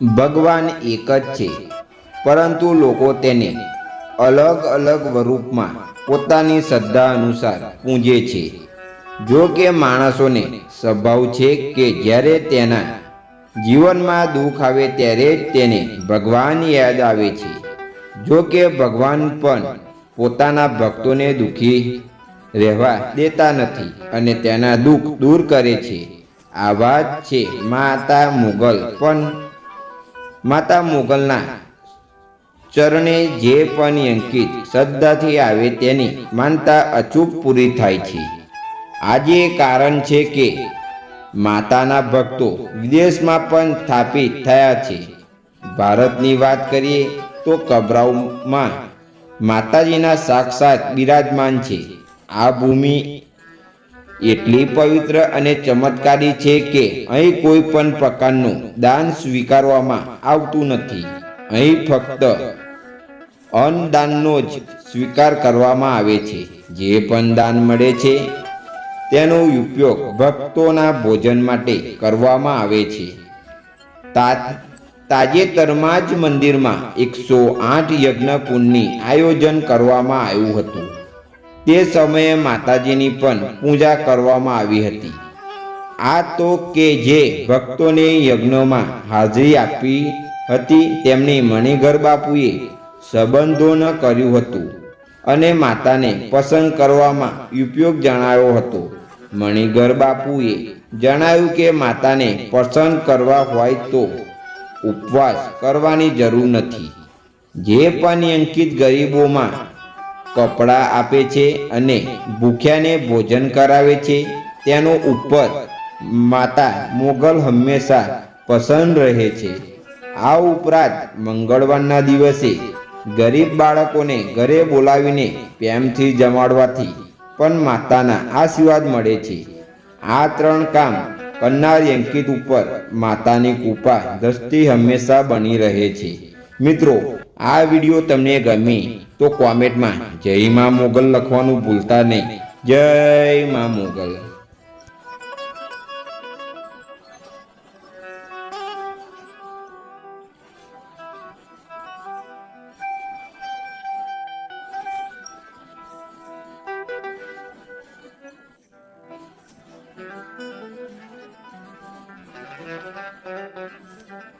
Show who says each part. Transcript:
Speaker 1: ભગવાન એક જ છે. પરંતુ લોકો તેને અલગ અલગ સ્વરૂપમાં પોતાની શ્રદ્ધા અનુસાર પૂજે છે. જો કે માણસોને સ્વભાવ છે કે જ્યારે તેના જીવનમાં દુઃખ આવે ત્યારે જ તેને ભગવાન યાદ આવે છે. જો કે ભગવાન પણ પોતાના ભક્તોને દુઃખી રહેવા દેતા નથી અને તેના દુઃખ દૂર કરે છે. આ વાત છે માતા મુગલ પણ માતા મુગલના ચરણે જે પણ અંકિત શ્રદ્ધાથી આવે તેની માનતા અચૂક પૂરી થાય છે. આજે કારણ છે કે માતાના ભક્તો વિદેશમાં પણ સ્થાપિત થયા છે. ભારતની વાત કરીએ તો કબરાઉમાં માતાજીના સાક્ષાત બિરાજમાન છે. આ ભૂમિ એટલી પવિત્ર અને ચમત્કારી છે કે અહીં કોઈ પણ પ્રકારનું દાન સ્વીકારવામાં આવતું નથી. અહીં ફક્ત અન્નદાનનો જ સ્વીકાર કરવામાં આવે છે. જે પણ દાન મળે છે, તેનો ઉપયોગ ભક્તોના ભોજન માટે કરવામાં આવે છે. તાજેતરમાં જ મંદિરમાં એકસો આઠ યજ્ઞ કુંડની આયોજન કરવામાં આવ્યું હતું. તે સમયે માતાજીની પણ પૂજા કરવામાં આવી હતી. આ તો કે જે ભક્તોને યજ્ઞોમાં હાજરી આપી હતી તેમણે મણિઘર બાપુએ સંબંધોન કર્યું હતું અને માતાને પસંદ કરવામાં ઉપયોગ જણાવ્યો હતો. મણિઘર બાપુએ જણાવ્યું કે માતાને પસંદ કરવા હોય તો ઉપવાસ કરવાની જરૂર નથી. જે પણ અંકિત ગરીબોમાં કપડાં આપે છે અને ભૂખ્યાને ભોજન કરાવે છે. તેનો ઉપર માતા મોગલ હંમેશા પસંદ રહે છે. આ ઉપરાંત મંગળવારના દિવસે ગરીબ બાળકોને ઘરે બોલાવીને પ્રેમથી જમાડવાથી પણ માતાના આશીર્વાદ મળે છે. આ ત્રણ કામ કરનાર અંકિત ઉપર માતાની કૃપા દ્રષ્ટિ હંમેશા બની રહે છે. મિત્રો આ વીડિયો તમને ગમે તો કોમેન્ટમાં જય માં મોગલ લખવાનું ભૂલતા નહીં જય માં મોગલ Thank you.